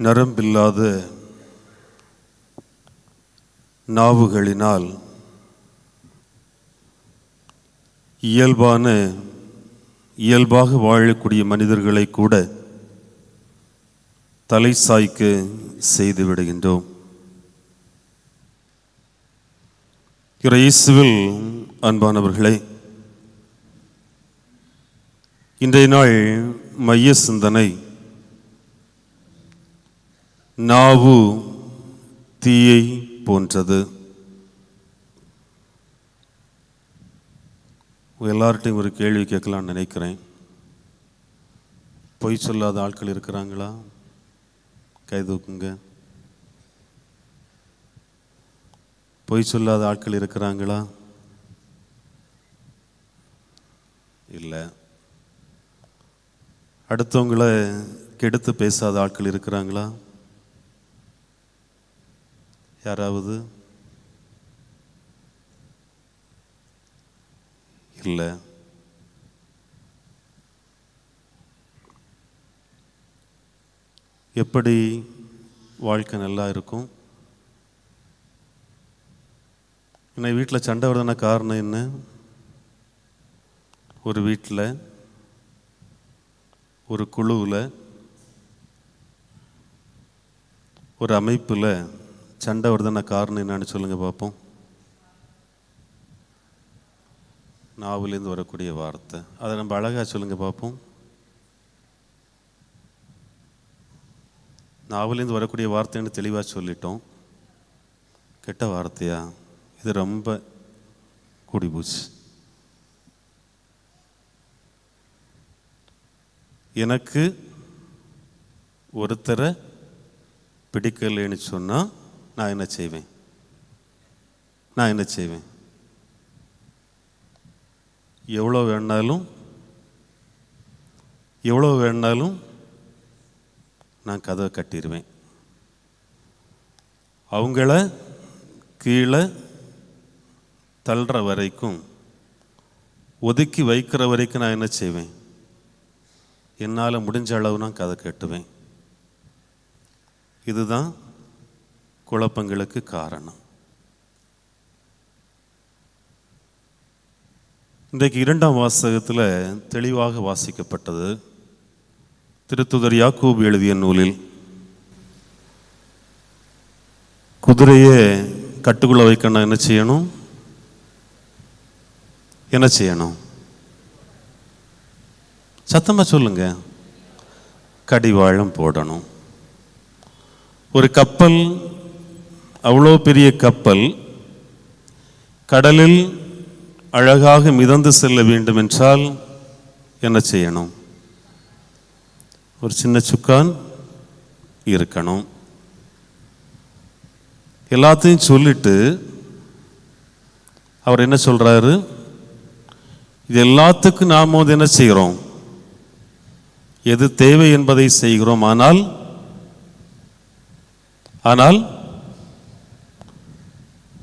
நரம்பில்லாத நாவுகளினால் இயல்பான இயல்பாக வாழக்கூடிய மனிதர்களை கூட தலை சாய்க்க செய்து விடுகின்றோம். இயேசுவில் அன்பானவர்களே இன்றைய நாள் மைய சிந்தனை நாவு தீயை போன்றது. எல்லார்ட்டையும் ஒரு கேள்வி கேட்கலான்னு நினைக்கிறேன். பொய் சொல்லாத ஆட்கள் இருக்கிறாங்களா? கை தூக்குங்க. பொய் சொல்லாத ஆட்கள் இருக்கிறாங்களா? இல்லை. அடுத்தவங்களை கெடுத்து பேசாத ஆட்கள் இருக்கிறாங்களா? யாராவது? இல்லை. எப்படி வாழ்க்கை நல்லா இருக்கும்? என்னை வீட்டில் சண்டை வருதுன்னா காரணம் என்ன? ஒரு வீட்டில் ஒரு குழுவில் ஒரு அமைப்பில் சண்டை வருதுன்னா காரணம் என்னன்னு சொல்லுங்கள் பார்ப்போம் நாவிலேருந்து வரக்கூடிய வார்த்தை. அதை நம்ம அழகாக சொல்லுங்கள் பார்ப்போம் நாவிலேருந்து வரக்கூடிய வார்த்தைன்னு தெளிவாக சொல்லிட்டோம். கெட்ட வார்த்தையா? இது ரொம்ப கூடி போச்சு எனக்கு ஒருத்தரை பிடிக்கலைன்னு சொன்னால் நான் என்ன செய்வேன்? நான் என்ன செய்வேன்? எவ்வளோ வேணாலும் எவ்வளோ வேணாலும் நான் கதவை கட்டிடுவேன். அவங்கள கீழே தள்ளுற வரைக்கும் ஒதுக்கி வைக்கிற வரைக்கும் நான் என்ன செய்வேன்? என்னால் முடிஞ்ச அளவு நான் கதை கட்டுவேன். இதுதான் குழப்பங்களுக்கு காரணம். இன்றைக்கு இரண்டாம் வாசகத்தில் தெளிவாக வாசிக்கப்பட்டது திருத்துதர் யாக்கூப் எழுதிய நூலில் குதிரையை கட்டுக்குள்ள வைக்கணும் என்ன செய்யணும்? என்ன செய்யணும்? சத்தமாக சொல்லுங்க. கடிவாழம் போடணும். ஒரு கப்பல் அவ்வளோ பெரிய கப்பல் கடலில் அழகாக மிதந்து செல்ல வேண்டும் என்றால் என்ன செய்யணும்? ஒரு சின்ன சுக்கான் இருக்கணும். எல்லாத்தையும் சொல்லிட்டு அவர் என்ன சொல்கிறாரு இது எல்லாத்துக்கும் நாம் வந்து என்ன செய்கிறோம்? எது தேவை என்பதை செய்கிறோம். ஆனால் ஆனால்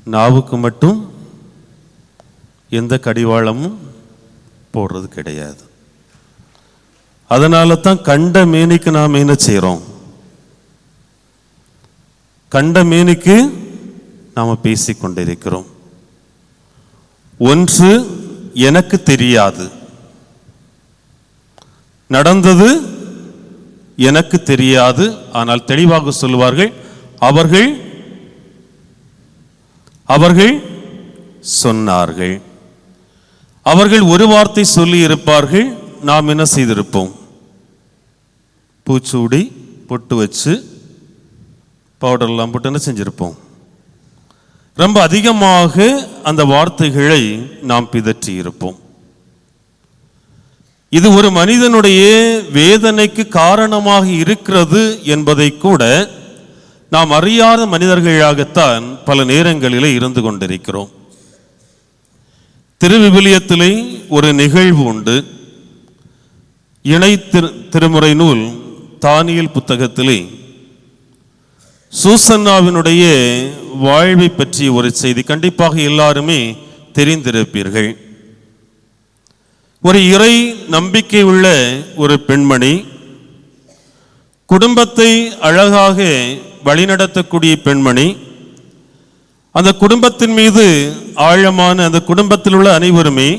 நாவுக்கு மட்டும் எந்த கடிவாளமும் போடுறது கிடையாது. அதனால தான் கண்ட மேனிக்கு நாம் என்ன செய்கிறோம் கண்ட மேனிக்கு நாம் பேசிக்கொண்டிருக்கிறோம் ஒன்று எனக்கு தெரியாது. நடந்தது எனக்கு தெரியாது. ஆனால் தெளிவாக சொல்லுவார்கள் அவர்கள் அவர்கள் சொன்னார்கள். அவர்கள் ஒரு வார்த்தை சொல்லி இருப்பார்கள் நாம் என்ன செய்திருப்போம்? பூச்சூடி பொட்டு வச்சு பவுடர்லாம் போட்டு என்ன செஞ்சிருப்போம்? ரொம்ப அதிகமாக அந்த வார்த்தைகளை நாம் பிதற்றி இருப்போம் இது ஒரு மனிதனுடைய வேதனைக்கு காரணமாக இருக்கிறது என்பதை கூட நாம் அறியாத மனிதர்களாகத்தான் பல நேரங்களிலே இருந்து கொண்டிருக்கிறோம். திருவிவிலியத்திலே ஒரு நிகழ்வு உண்டு. இணை திரு திருமுறை நூல் தானியல் புத்தகத்திலே சூசன்னாவினுடைய வாழ்வை பற்றிய ஒரு செய்தி கண்டிப்பாக எல்லாருமே தெரிந்திருப்பீர்கள். ஒரு இறை நம்பிக்கை உள்ள ஒரு பெண்மணி குடும்பத்தை அழகாக வழிநடத்தக்கூடிய பெண்மணி அந்த குடும்பத்தின் மீது ஆழமான அந்த குடும்பத்தில் உள்ள அனைவருமே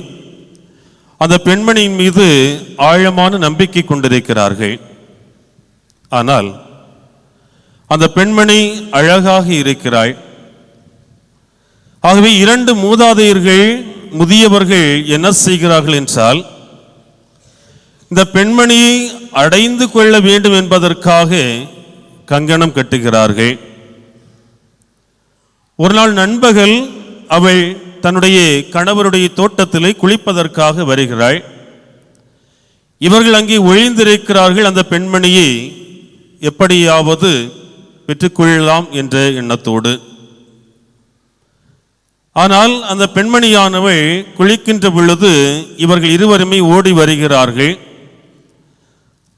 அந்த பெண்மணியின் மீது ஆழமான நம்பிக்கை கொண்டிருக்கிறார்கள். ஆனால் அந்த பெண்மணி அழகாக இருக்கிறாள். ஆகவே இரண்டு மூதாதையர்கள் முதியவர்கள் என்ன செய்கிறார்கள் என்றால் இந்த பெண்மணியை அடைந்து கொள்ள வேண்டும் என்பதற்காக கங்கணம் கட்டுகிறார்கள். ஒரு நாள் நண்பகல் அவள் தன்னுடைய கணவருடைய தோட்டத்திலே குளிப்பதற்காக வருகிறாள். இவர்கள் அங்கே ஒழிந்திருக்கிறார்கள் அந்த பெண்மணியை எப்படியாவது பெற்றுக்கொள்ளலாம் என்ற எண்ணத்தோடு. ஆனால் அந்த பெண்மணியானவள் குளிக்கின்ற பொழுது இவர்கள் இருவருமே ஓடி வருகிறார்கள்.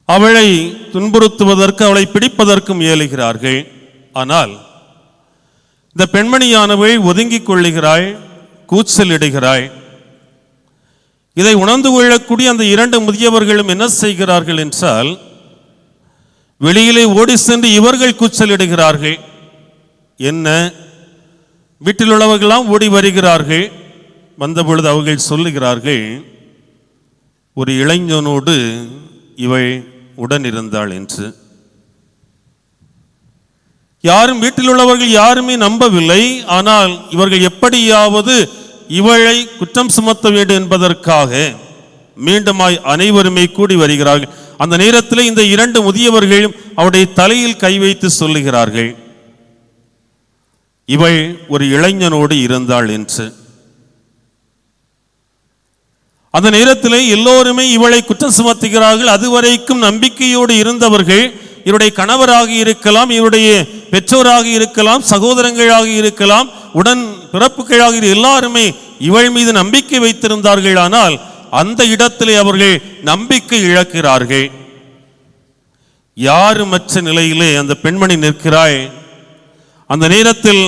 அவளை துன்புறுத்துவதற்கு அவளை பிடிப்பதற்கும் இயலுகிறார்கள் ஆனால் இந்த பெண்மணியானவள் ஒதுங்கிக் கொள்ளுகிறாள் கூச்சலிடுகிறாள் இதை உணர்ந்து கொள்ளக்கூடிய அந்த இரண்டு முதியவர்களும் என்ன செய்கிறார்கள் என்றால் வெளியிலே ஓடி சென்று இவர்கள் கூச்சலிடுகிறார்கள் என்ன? வீட்டில் உள்ளவர்களாம் ஓடி வருகிறார்கள். வந்தபொழுது அவர்கள் சொல்லுகிறார்கள் ஒரு இளைஞனோடு இவள் உடன் இருந்தாள் என்று. யாரும் வீட்டில் உள்ளவர்கள் யாருமே நம்பவில்லை. ஆனால் இவர்கள் எப்படியாவது இவளை குற்றம் சுமத்த வேண்டும் என்பதற்காக மீண்டுமாய் அனைவருமே கூடி வருகிறார்கள். அந்த நேரத்தில் இந்த இரண்டு முதியவர்களும் அவருடைய தலையில் கை வைத்து சொல்லுகிறார்கள். இவள் ஒரு இளைஞனோடு இருந்தாள் என்று. அந்த நேரத்தில் எல்லோருமே இவளை குற்றம் சுமத்துகிறார்கள். அதுவரைக்கும் நம்பிக்கையோடு இருந்தவர்கள் இவருடைய கணவராக இருக்கலாம் இவருடைய பெற்றோராக இருக்கலாம் சகோதரங்களாக இருக்கலாம் உடன் பிறப்புகளாக எல்லாருமே இவள் மீது நம்பிக்கை வைத்திருந்தார்கள். ஆனால் அந்த இடத்திலே அவர்கள் நம்பிக்கை இழக்கிறார்கள். யாருமற்ற நிலையிலே அந்த பெண்மணி நிற்கிறாய் அந்த நேரத்தில்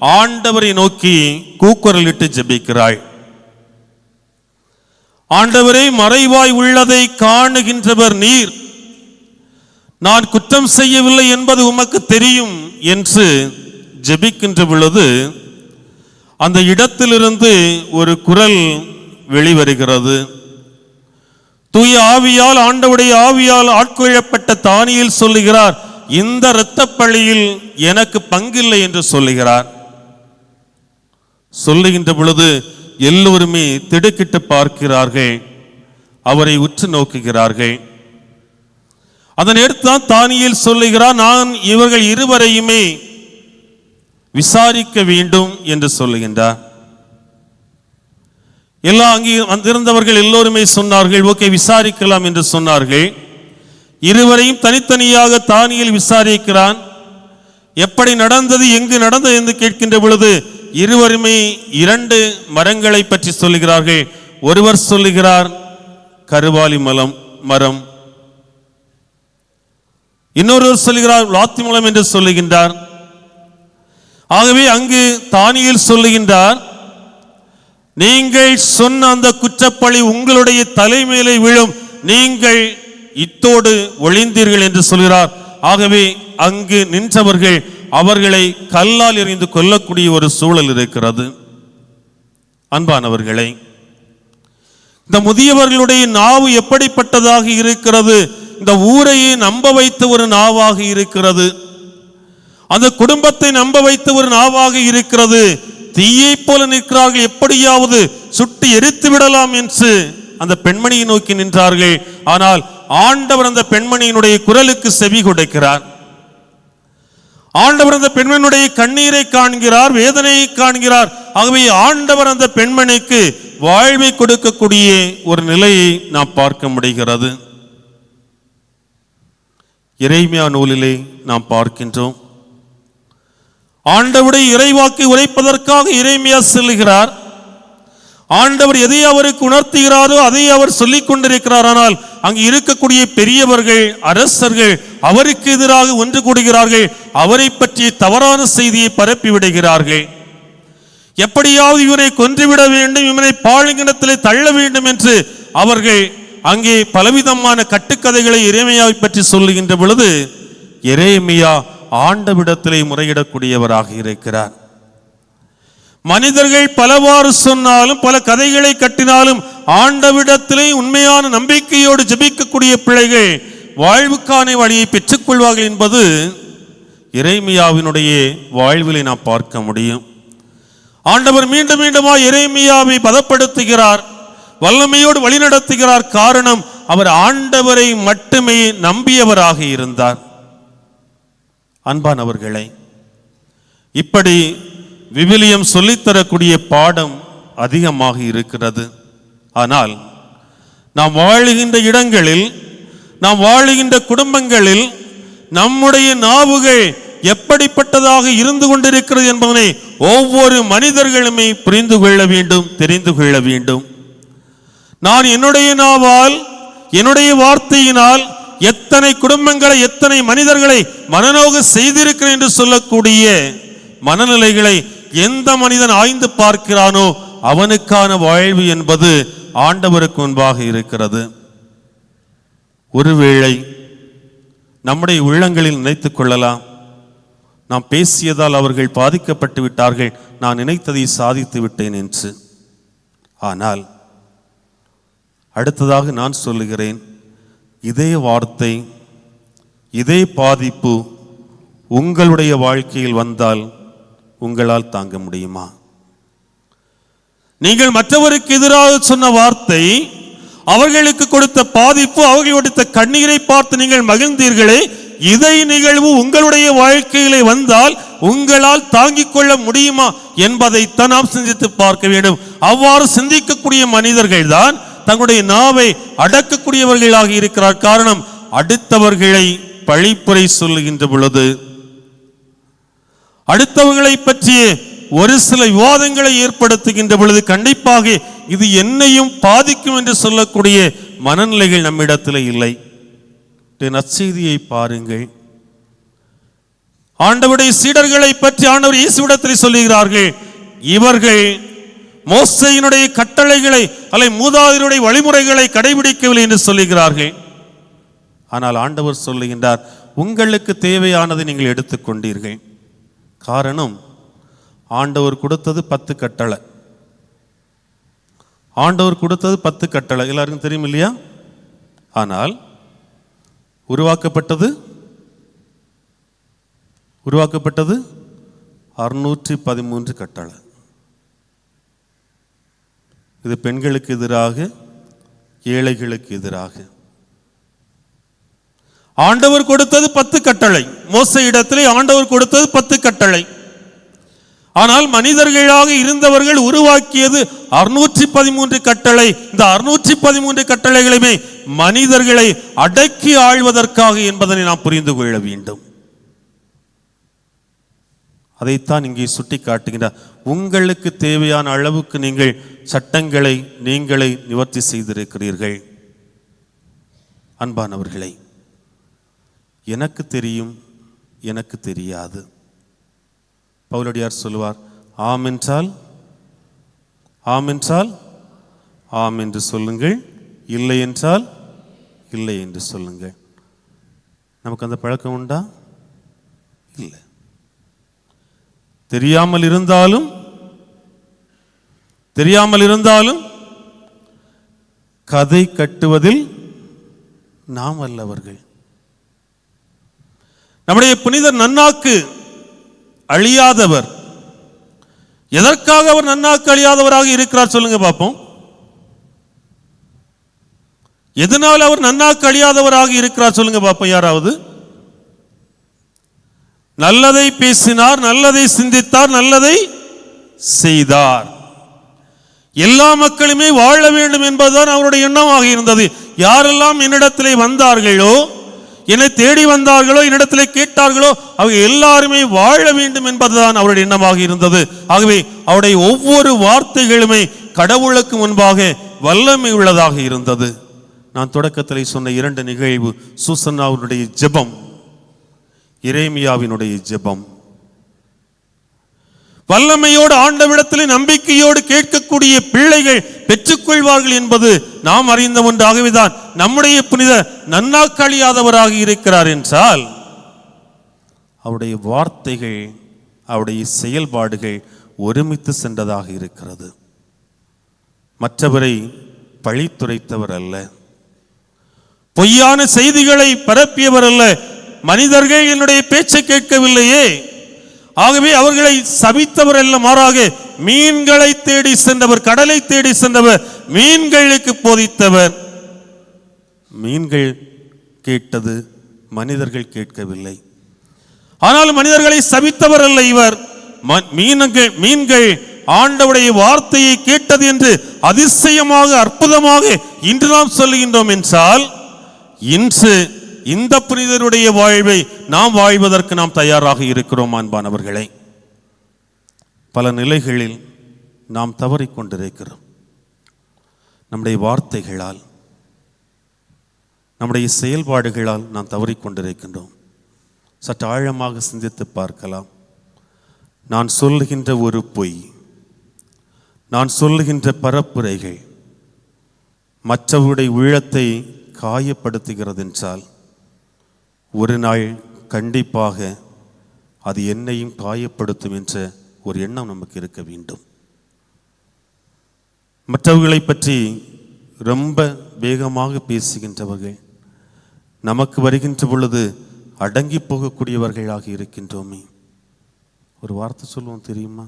ஆண்டவரை நோக்கி கூக்குரலிட்டு ஜெபிக்கிறாய் ஆண்டவரே மறைவாய் உள்ளதை காணுகின்றவர் நீர். நான் குற்றம் செய்யவில்லை என்பது உமக்கு தெரியும் என்று ஜெபிக்கின்ற பொழுது அந்த இடத்திலிருந்து ஒரு குரல் வெளிவருகிறது. தூய ஆவியால் ஆண்டவுடைய ஆவியால் ஆட்கொள்ளப்பட்ட தானியில் சொல்லுகிறார் இந்த இரத்த பள்ளியில் எனக்கு பங்கில்லை என்று சொல்லுகிறார். சொல்லுகின்ற பொழுது எல்லோருமே திடுக்கிட்டு பார்க்கிறார்கள். அவரை உற்று நோக்குகிறார்கள். அதன் தான் தானியில் சொல்லுகிறார் நான் இவர்கள் இருவரையுமே விசாரிக்க வேண்டும் என்று சொல்லுகின்றார். எல்லா அங்கே வந்திருந்தவர்கள் எல்லோருமே சொன்னார்கள் ஓகே விசாரிக்கலாம் என்று சொன்னார்கள். இருவரையும் தனித்தனியாக தானியில் விசாரிக்கிறான். எப்படி நடந்தது? எங்கு நடந்தது? என்று கேட்கின்ற பொழுது இருவருமே இரண்டு மரங்களை பற்றி சொல்லுகிறார்கள். ஒருவர் சொல்லுகிறார் கருவாலி மலம் மரம். இன்னொருவர் சொல்லுகிறார் லாத்தி மலம் என்று சொல்லுகின்றார். ஆகவே அங்கு தானியில் சொல்லுகின்றார் நீங்கள் சொன்ன அந்த குற்றப்பழி உங்களுடைய தலைமையிலே விழும். நீங்கள் இத்தோடு ஒளிந்தீர்கள் என்று சொல்கிறார். ஆகவே அங்கு நின்றவர்கள் அவர்களை கல்லால் எறிந்து கொல்லக்கூடிய ஒரு சூழல் இருக்கிறது. அன்பானவர்களே இந்த முதியவர்களுடைய நாவு எப்படிப்பட்டதாக இருக்கிறது? இந்த ஊரையே நம்ப வைத்த ஒரு நாவாக இருக்கிறது. அந்த குடும்பத்தை நம்ப வைத்த ஒரு நாவாக இருக்கிறது. தீயை போல நிற்கிறார்கள். எப்படியாவது சுட்டு எரித்து விடலாம் என்று அந்த பெண்மணியை நோக்கி நின்றார்கள். ஆனால் ஆண்டவர் அந்த பெண்மணியினுடைய குரலுக்கு செவி கொடுக்கிறார். ஆண்டவர் அந்த பெண்மணியுடைய கண்ணீரை காண்கிறார் வேதனையை காண்கிறார். ஆகவே ஆண்டவர் அந்த பெண்மணிக்கு வாழ்வை கொடுக்கக்கூடிய ஒரு நிலையை நாம் பார்க்க முடிகிறது. இறைமையா நூலிலே நாம் பார்க்கின்றோம். ஆண்டவருடைய இறைவாக்கை உரைப்பதற்காக இறைமையா செல்கிறார். ஆண்டவர் எதை அவருக்கு உணர்த்துகிறாரோ அதை அவர் சொல்லிக் கொண்டிருக்கிறார் ஆனால் அங்கு இருக்கக்கூடிய பெரியவர்கள் அரசர்கள் அவருக்கு எதிராக ஒன்று கூடுகிறார்கள் அவரை பற்றிய தவறான செய்தியை பரப்பி விடுகிறார்கள். எப்படியாவது இவரை கொன்றுவிட வேண்டும் இவனை பாழுங்கிணத்திலே தள்ள வேண்டும் என்று அவர்கள் அங்கே பலவிதமான கட்டுக்கதைகளை இறைமையாவை பற்றி சொல்லுகின்ற பொழுது இறைமையா ஆண்டவிடத்திலே முறையிடக்கூடியவராக இருக்கிறார். மனிதர்கள் பலவாறு சொன்னாலும் பல கதைகளை கட்டினாலும் ஆண்டவிடத்திலே உண்மையான நம்பிக்கையோடு ஜெபிக்கக்கூடிய பிள்ளைகள் வாழ்வுக்கான வழியை பெற்றுக்கொள்வார்கள் என்பது இறைமியாவினுடைய வாழ்விலை நாம் பார்க்க முடியும். ஆண்டவர் மீண்டும் மீண்டுமா இறைமியாவை பதப்படுத்துகிறார் வல்லமையோடு வழிநடத்துகிறார் காரணம் அவர் ஆண்டவரை மட்டுமே நம்பியவராக இருந்தார். அன்பானவர்களை இப்படி விவிலியம் சொல்லித்தரக்கூடிய பாடம் அதிகமாக இருக்கிறது. ஆனால் நாம் வாழுகின்ற இடங்களில் நாம் வாழுகின்ற குடும்பங்களில் நம்முடைய நாவுகள் எப்படிப்பட்டதாக இருந்து கொண்டிருக்கிறது என்பதனை ஒவ்வொரு மனிதர்களுமே புரிந்து கொள்ள வேண்டும் தெரிந்து கொள்ள வேண்டும். நான் என்னுடைய நாவால் என்னுடைய வார்த்தையினால் எத்தனை குடும்பங்களை எத்தனை மனிதர்களை மனநோக செய்திருக்கிறேன் என்று சொல்லக்கூடிய மனநிலைகளை எந்த மனிதன் ஆய்ந்து பார்க்கிறானோ அவனுக்கான வாழ்வு என்பது ஆண்டவருக்கு முன்பாக இருக்கிறது. ஒருவேளை நம்முடைய உள்ளங்களில் நினைத்துக் கொள்ளலாம். நாம் பேசியதால் அவர்கள் பாதிக்கப்பட்டு விட்டார்கள். நான் நினைத்ததை சாதித்து விட்டேன் என்று. ஆனால் அடுத்ததாக நான் சொல்லுகிறேன் இதே வார்த்தை இதே பாதிப்பு உங்களுடைய வாழ்க்கையில் வந்தால் உங்களால் தாங்க முடியுமா? நீங்கள் மற்றவருக்கு எதிராக சொன்ன வார்த்தை அவர்களுக்கு கொடுத்த பாதிப்பு அவர்கள் கொடுத்த கண்ணீரை பார்த்து நீங்கள் மகிழ்ந்தீர்களே இதை நிகழ்வு உங்களுடைய வாழ்க்கையிலே வந்தால் உங்களால் தாங்கிக் கொள்ள முடியுமா என்பதைத்தான் நாம் சிந்தித்து பார்க்க வேண்டும். அவ்வாறு சிந்திக்கக்கூடிய மனிதர்கள் தான் தங்களுடைய நாவை அடக்கக்கூடியவர்களாக இருக்கிறார். காரணம் அடுத்தவர்களை பழிப்புரை சொல்லுகின்ற பொழுது அடுத்தவங்களை பற்றி ஒரு சில விவாதங்களை ஏற்படுத்துகின்ற பொழுது கண்டிப்பாக இது என்னையும் பாதிக்கும் என்று சொல்லக்கூடிய மனநிலைகள் நம்மிடத்தில் இல்லை. நற்செய்தியை பாருங்கள். ஆண்டவருடைய சீடர்களை பற்றி ஆண்டவர் இயேசுவிடத்தில் சொல்லுகிறார்கள் இவர்கள் மோசையினுடைய கட்டளைகளை அல்ல மூதாதியருடைய வழிமுறைகளை கடைபிடிக்கவில்லை என்று சொல்லுகிறார்கள். ஆனால் ஆண்டவர் சொல்லுகின்றார் உங்களுக்கு தேவையானதை நீங்கள் எடுத்துக்கொண்டீர்கள். காரணம் ஆண்டவர் கொடுத்தது பத்து கட்டளை. ஆண்டவர் கொடுத்தது பத்து கட்டளை. எல்லாருக்கும் தெரியும் இல்லையா? ஆனால் உருவாக்கப்பட்டது உருவாக்கப்பட்டது அறுநூற்றி பதிமூன்று கட்டளை. இது பெண்களுக்கு எதிராக ஏழைகளுக்கு எதிராக. ஆண்டவர் கொடுத்தது பத்து கட்டளை. மோச இடத்திலே ஆண்டவர் கொடுத்தது பத்து கட்டளை. ஆனால் மனிதர்களாக இருந்தவர்கள் உருவாக்கியது அறுநூற்றி பதிமூன்று கட்டளை. இந்த அறுநூற்றி பதிமூன்று கட்டளைகளுமே மனிதர்களை அடக்கி ஆழ்வதற்காக என்பதனை நாம் புரிந்து கொள்ள வேண்டும். அதைத்தான் இங்கே சுட்டி காட்டுகிறார் உங்களுக்கு தேவையான அளவுக்கு நீங்கள் சட்டங்களை நீங்களே நிவர்த்தி செய்திருக்கிறீர்கள். அன்பானவர்களை எனக்கு தெரியும் எனக்கு தெரியாது. பவுலடியார் சொல்லுவார் ஆம் என்றால் ஆம் என்றால் ஆம் என்று சொல்லுங்கள் இல்லை என்றால் இல்லை என்று சொல்லுங்கள். நமக்கு அந்த பழக்கம் உண்டா? இல்லை. தெரியாமல் இருந்தாலும் தெரியாமல் இருந்தாலும் கதை கட்டுவதில் நாம் அல்லவர்கள் நம்முடைய புனிதர் நன்னாக்கு அழியாதவர். எதற்காக அவர் நன்னாக்கு அழியாதவராக இருக்கிறார் சொல்லுங்க பார்ப்போம். எதனால் அவர் நன்னாக்கு அழியாதவராக இருக்கிறார் சொல்லுங்க பார்ப்போம் யாராவது. நல்லதை பேசினார் நல்லதை சிந்தித்தார் நல்லதை செய்தார். எல்லா மக்களுமே வாழ வேண்டும் என்பதுதான் அவருடைய எண்ணமாக இருந்தது. யாரெல்லாம் என்னிடத்திலே வந்தார்களோ என்னை தேடி வந்தார்களோ என்னிடத்திலே கேட்டார்களோ அவங்க எல்லாருமே வாழ வேண்டும் என்பதுதான் அவருடைய எண்ணமாக இருந்தது. ஆகவே அவருடைய ஒவ்வொரு வார்த்தைகளுமே கடவுளுக்கு முன்பாக வல்லமை உள்ளதாக இருந்தது. நான் தொடக்கத்தில் சொன்ன இரண்டு நிகழ்வு சூசன்னாவுடைய ஜெபம் இரேமியாவினுடைய ஜெபம். வல்லமையோடு ஆண்டவிடத்திலே நம்பிக்கையோடு கேட்கக்கூடிய பிள்ளைகள் பெற்றுக்கொள்வார்கள் என்பது நாம் அறிந்த ஒன்றாகவேதான். நம்முடைய புனித நன்னாக்களியாதவராக இருக்கிறார் என்றால் அவருடைய வார்த்தைகள் அவருடைய செயல்பாடுகள் ஒருமித்து சென்றதாக இருக்கிறது. மற்றவரை பழித்துரைத்தவர் அல்ல. பொய்யான செய்திகளை பரப்பியவர் அல்ல. மனிதர்கள் என்னுடைய பேச்சை கேட்கவில்லையே. ஆகவே அவர்களை சபித்தவர் அல்ல மாறாக மீன்களை தேடி சென்றவர் கடலை தேடி சென்றவர் மீன்களுக்கு போதித்தவர். மீன்கள் கேட்டது மனிதர்கள் கேட்கவில்லை. ஆனால் மனிதர்களை சபித்தவர் அல்ல இவர். ம- மீனங்கள் மீன்கள் ஆண்டவுடைய வார்த்தையை கேட்டது என்று அதிசயமாக அற்புதமாக இன்று நாம் சொல்லுகின்றோம் என்றால் இன்று இந்த புனிதருடைய வாழ்வை நாம் வாழ்வதற்கு நாம் தயாராக இருக்கிறோம் அன்பானவர்களே. பல நிலைகளில் நாம் தவறிக்கொண்டிருக்கிறோம் நம்முடைய வார்த்தைகளால் நம்முடைய செயல்பாடுகளால் நாம் தவறிக்கொண்டிருக்கின்றோம் சற்று ஆழமாக சிந்தித்து பார்க்கலாம். நான் சொல்லுகின்ற ஒரு பொய் நான் சொல்லுகின்ற பரப்புரைகள் மற்றவருடைய உள்ளத்தை காயப்படுத்துகிறது என்றால் ஒரு நாள் கண்டிப்பாக அது என்னையும் காயப்படுத்தும் என்ற ஒரு எண்ணம் நமக்கு இருக்க வேண்டும். மற்றவர்களை பற்றி ரொம்ப வேகமாக பேசுகின்றவர்கள் நமக்கு வருகின்ற பொழுது அடங்கி போகக்கூடியவர்களாக இருக்கின்றோமே. ஒரு வார்த்தை சொல்லுவோம் தெரியுமா?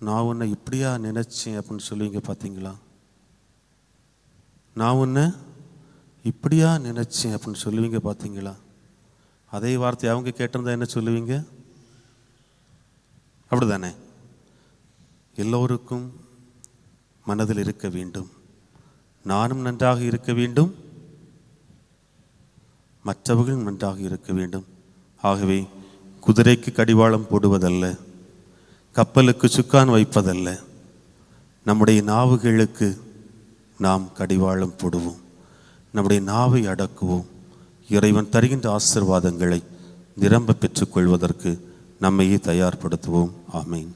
நான் உன்னை இப்படியா நினச்சேன் அப்படின்னு சொல்லுவீங்க பார்த்தீங்களா? நான் உன்னை இப்படியா நினச்சேன் அப்படின்னு சொல்லுவீங்க பார்த்தீங்களா? அதே வார்த்தை அவங்க கேட்டிருந்தா என்ன சொல்லுவீங்க? அப்படிதானே. எல்லோருக்கும் மனதில் இருக்க வேண்டும். நானும் நன்றாக இருக்க வேண்டும். மற்றவர்கள் நன்றாக இருக்க வேண்டும். ஆகவே குதிரைக்கு கடிவாளம் போடுவதல்ல கப்பலுக்கு சுக்கான் வைப்பதல்ல நம்முடைய நாவுகளுக்கு நாம் கடிவாளம் போடுவோம். நம்முடைய நாவை அடக்குவோம். இறைவன் தருகின்ற ஆசிர்வாதங்களை நிரம்ப பெற்றுக்கொள்வதற்கு நம்மையே தயார்படுத்துவோம். ஆமீன்.